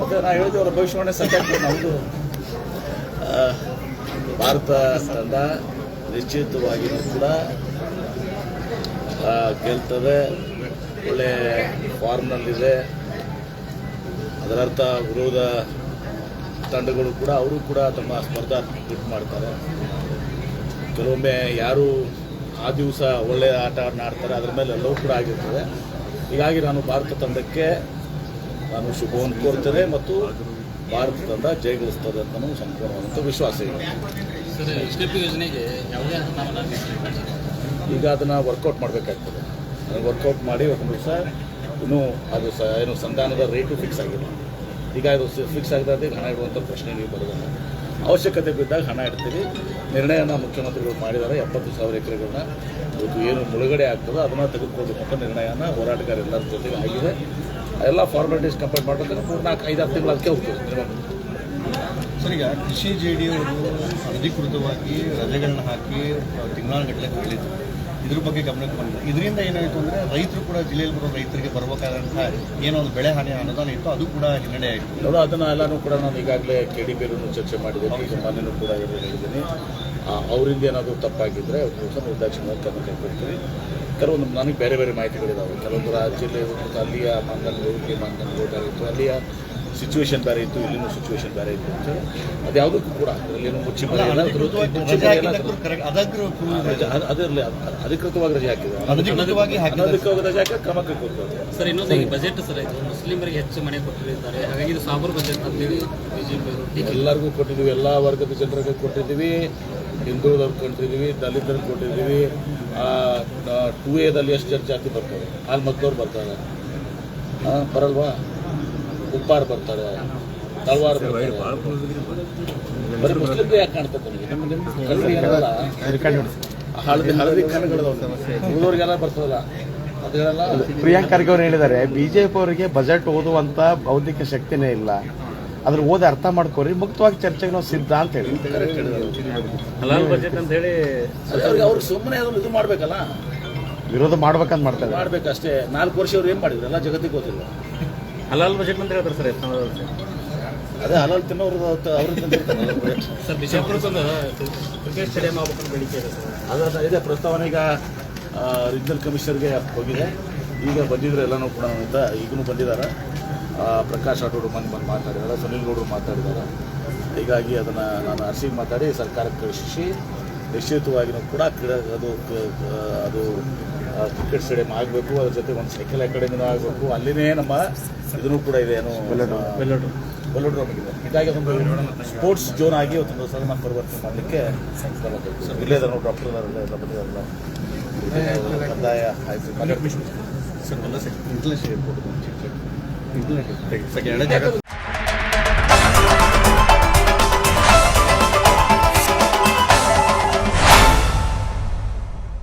ಮತ್ತೆ ನಾ ಅವರ ಭವಿಷ್ಯವಾಣಿ ನಮ್ದು. ನಮ್ಮದು ಭಾರತ ತಂಡ ನಿಶ್ಚಿತವಾಗಿಯೂ ಕೂಡ ಗೆಲ್ತದೆ. ಒಳ್ಳೆ ಫಾರ್ಮ್ನಲ್ಲಿದೆ ಅದರರ್ಥ ವಿರೋಧ ತಂಡಗಳು ಕೂಡ, ಅವರು ಕೂಡ ತಮ್ಮ ಸ್ಪರ್ಧಾತ್ಮಕ ಮಾಡ್ತಾರೆ. ಕೆಲವೊಮ್ಮೆ ಯಾರು ಆ ದಿವಸ ಒಳ್ಳೆಯ ಆಟ ಆಡ್ತಾರೆ, ಅದರ ಮೇಲೆ ಎಲ್ಲವೂ ಕೂಡ ಆಗಿರ್ತದೆ. ಹೀಗಾಗಿ ನಾನು ಭಾರತ ತಂಡಕ್ಕೆ ನಾನು ಶುಭವನ್ನು ಕೋರ್ತೇನೆ ಮತ್ತು ಭಾರತ ತಂಡ ಜಯಗಳಿಸ್ತದೆ ಅಂತ ನಮಗೆ ಸಂಪೂರ್ಣವಾದಂಥ ವಿಶ್ವಾಸ ಇದೆ. ಈಗ ಅದನ್ನು ವರ್ಕೌಟ್ ಮಾಡಬೇಕಾಗ್ತದೆ. ಅದನ್ನು ವರ್ಕೌಟ್ ಮಾಡಿ ಒಂದು ದಿವಸ ಇನ್ನೂ ಅದು ಸ ಏನು ಸಂಧಾನದ ರೇಟು ಫಿಕ್ಸ್ ಆಗಿಲ್ಲ. ಈಗ ಅದು ಫಿಕ್ಸ್ ಆಗದೆ ಹಣ ಇಡುವಂಥ ಪ್ರಶ್ನೆ ನೀವು ಬರೋದಿಲ್ಲ ಅವಶ್ಯಕತೆ ಬಿದ್ದಾಗ ಹಣ ಇಡ್ತೀವಿ. ನಿರ್ಣಯನ ಮುಖ್ಯಮಂತ್ರಿಗಳು ಮಾಡಿದ್ದಾರೆ ಎಪ್ಪತ್ತು ಸಾವಿರ ಎಕರೆಗಳನ್ನ. ಇವತ್ತು ಏನು ಮುಳುಗಡೆ ಆಗ್ತದೋ ಅದನ್ನು ತೆಗೆದುಕೊಳ್ಬೇಕಂತ ನಿರ್ಣಯನ ಹೋರಾಟಗಾರ ಎಲ್ಲರ ಜೊತೆಗೆ ಆಗಿದೆ. ಎಲ್ಲ ಫಾರ್ಮಾಲಿಟೀಸ್ ಕಂಪ್ಲೀಟ್ ಮಾಡಬೇಕಾದ್ರೆ ಮೂರು ನಾಲ್ಕು ಹತ್ತು ತಿಂಗಳು ಅದಕ್ಕೆ ಹೋಗ್ತದೆ. ಸರ್, ಈಗ ಕೃಷಿ ಜೆ ಡಿ ಅವರು ಅಧಿಕೃತವಾಗಿ ರಜೆಗಳನ್ನ ಹಾಕಿ ತಿಂಗಳಗಟ್ಟಲೆ ಕಳೆದಿದ್ರು ಇದ್ರ ಬಗ್ಗೆ ಗಮನಕ್ಕೆ ಬಂದಿದೆ ಇದರಿಂದ ಏನಾಯಿತು ಅಂದರೆ ರೈತರು ಕೂಡ ಜಿಲ್ಲೆಯಲ್ಲಿ ಬರೋ ರೈತರಿಗೆ ಬರಬೇಕಾದಂತಹ ಏನೋ ಒಂದು ಬೆಳೆ ಹಾನಿ ಅನುದಾನ ಇತ್ತು ಅದು ಕೂಡ ಹಿನ್ನಡೆ ಆಯಿತು. ನೋಡೋ ಅದನ್ನು ಎಲ್ಲಾನು ಕೂಡ ನಾನು ಈಗಾಗಲೇ ಕೆ ಡಿ ಬಿರನ್ನು ಚರ್ಚೆ ಮಾಡಿದ್ದೀನಿ ಮೊನ್ನೆನೂ ಕೂಡ ಹೇಳಿದ್ದೀನಿ. ಅವರಿಂದ ಏನಾದರೂ ತಪ್ಪಾಗಿದ್ದರೆ ಒಂದು ದಿವಸ ನಿರ್ದಾಕ್ಷಿಣ್ಯವಾಗಿ ಕ್ರಮ ಕೈಗೊಳ್ತೀವಿ ಕೆಲವೊಂದು ನನಗೆ ಬೇರೆ ಬೇರೆ ಮಾಹಿತಿಗಳಿದ್ದಾವೆ ಕೆಲವೊಂದು ರಾಜ್ಯದಲ್ಲಿ ಒಂದು ಅಲ್ಲಿಯ ಮಾನದಂಡಗಳು ಹೋಗಿ ಮಾನದಂಡಗಳು ಹೋಗಿ ಅಲ್ಲಿಯ ಸಿಚುವೇಶನ್ ಬೇರೆ ಇತ್ತು ಇಲ್ಲಿನೂ ಸಿಚುವೇಶನ್ ಬೇರೆ ಇತ್ತು ಅಂತ ಅದು ಯಾವುದಕ್ಕೂ ಕೂಡ ಅದರಲ್ಲೇನು ಮುಚ್ಚಿ ಅದಿರಲಿ ಅದು- ಅಧಿಕೃತವಾಗಿ ರಜೆ ಹಾಕಿದ್ರು. ಅನಧಿಕೃತವಾಗಿ ರಜೆ ಹಾಕಿ ಕ್ರಮ ಕೈಗೊಳ್ತಾರೆ ಸರ್ ಇನ್ನೊಂದು ಬಜೆಟ್ ಸರ್ ಇದು ಮುಸ್ಲಿಮರಿಗೆ ಹೆಚ್ಚು ಮನೆ ಕೊಟ್ಟಿದ್ದಾರೆ. ಹಾಗಾಗಿ ಇದು ಸಾಬರ್ ಬಜೆಟ್ ಅಂತೇಳಿ ಬಿಜೆಪಿ ಎಲ್ಲರಿಗೂ ಕೊಟ್ಟಿದ್ದೀವಿ ಎಲ್ಲ ವರ್ಗದ ಜನರಿಗೆ ಕೊಟ್ಟಿದ್ದೀವಿ. ಹಿಂದೂದವ್ರು ಕೊಟ್ಟಿದ್ದೀವಿ ದಲಿತರಿಗೆ ಕೊಟ್ಟಿದ್ದೀವಿ. ಟೂ ಎದಲ್ಲಿ ಎಷ್ಟು ಜನ ಜಾತಿ ಬರ್ತಾರೆ ಹಾಲು ಮಕ್ಕಳವ್ರು ಬರ್ತಾರೆ. ಹಾಂ ಬರಲ್ವಾ? ಉಪ್ಪಾರ್ ಬರ್ತಾರೆ ತಳವಾರ್ ಬರ್ತಾರೆ. ಬರೀ ಮುಸ್ಲಿಮ್ಗೆ ಯಾಕೆ ಕಾಣ್ತದೆ ಹಳದಿ ಹಳದಿ ಬರ್ತದಲ್ಲ ಅದೆಲ್ಲ ಪ್ರಿಯಾಂಕ್ ಖರ್ಗೆ ಅವರು ಹೇಳಿದ್ದಾರೆ ಬಿಜೆಪಿ ಅವರಿಗೆ ಬಜೆಟ್ ಓದುವಂತ ಬೌದ್ಧಿಕ ಶಕ್ತಿನೇ ಇಲ್ಲ. ಅದ್ರ ಓದಿ ಅರ್ಥ ಮಾಡ್ಕೋರಿ ಮುಕ್ತವಾಗಿ ಚರ್ಚೆಗೆ ನಾವು ಸಿದ್ಧ ಅಂತ ಹೇಳಿ. ಕರೆಕ್ಟ್ ಹೇಳಿದ್ರು ಹಲಾಲ್ ಬಜೆಟ್ ಅಂತ ಹೇಳಿ ಅದೇ ಅವ್ರಿಗೆ ಅವ್ರಿಗೆ ಸುಮ್ಮನೆ ಅದನ್ನು ಇದು ಮಾಡ್ಬೇಕಲ್ಲ. ವಿರೋಧ ಮಾಡ್ಬೇಕಂತ ಮಾಡ್ತಾರೆ ಮಾಡ್ಬೇಕಷ್ಟೇ. ನಾಲ್ಕು ವರ್ಷ ಅವ್ರು ಏನು ಮಾಡಿದ್ರು? ಎಲ್ಲ ಜಗತ್ತಿಗೆ ಗೊತ್ತಿಲ್ಲ. ಹಲಾಲ್ ಬಜೆಟ್ ಅಂತ ಹೇಳ್ತಾರೆ ಸರ್ ಅದೇ ಹಲಾಲ್ ತಿನ್ನೋರು ಅವ್ರಿಗೆ ಸರ್ ಬಿಜಾಪುರಕ್ಕೊಂದು ಕ್ರಿಕೆಟ್ ಸ್ಟೇಡಿಯಂ ಬೇಡಿಕೆ ಇದೆ ಸರ್. ಅದ ಇದೆ. ಪ್ರಸ್ತಾವನೆ ಈಗ ರೀಜನಲ್ ಕಮಿಷನರ್ಗೆ ಹೋಗಿದೆ. ಈಗ ಬಂದಿದ್ರೆ ಎಲ್ಲನೂ ಕೂಡ ಅಂತ ಈಗಲೂ ಬಂದಿದ್ದಾರೆ. ಆ, ಪ್ರಕಾಶ್ ರಾಠೋಡ್ ಮನೆ ಬಂದು ಮಾತಾಡಿದಾರೆ ಸುನಿಲ್ ಗೌಡರು ಮಾತಾಡಿದ್ದಾರೆ. ಹೀಗಾಗಿ ಅದನ್ನು ನಾನು ಅರ್ಸಿಗೆ ಮಾತಾಡಿ ಸರ್ಕಾರಕ್ಕೆ ಕಳಿಸಿ. ನಿಶ್ಚಿತವಾಗಿಯೂ ಕೂಡ ಕ್ರೀಡೆ ಅದು ಅದು ಕ್ರಿಕೆಟ್ ಸ್ಟೇಡಿಯಂ ಆಗಬೇಕು ಅದ್ರ ಜೊತೆ ಒಂದು ಸೈಕಲ್ ಅಕಾಡೆಮಿನೂ ಆಗಬೇಕು. ಅಲ್ಲಿನೇ ನಮ್ಮ ಇದನ್ನು ಕೂಡ ಇದೆ ಏನು ವೆಲ್ಲೋಡ್ರೋಮ್ ಇದೆ ಹೀಗಾಗಿ ಅದೊಂದು ಸ್ಪೋರ್ಟ್ಸ್ ಜೋನ್ ಆಗಿ ಒಂದು ಸದನ ಪರಿವರ್ತನೆ ಮಾಡಲಿಕ್ಕೆ ಇಲ್ಲೇ ನಾವು ಡಾಕ್ಟರ್ ಬಂದಿದ್ದಾರಲ್ಲ ಕಂದಾಯ ಆಯ್ತು. International airport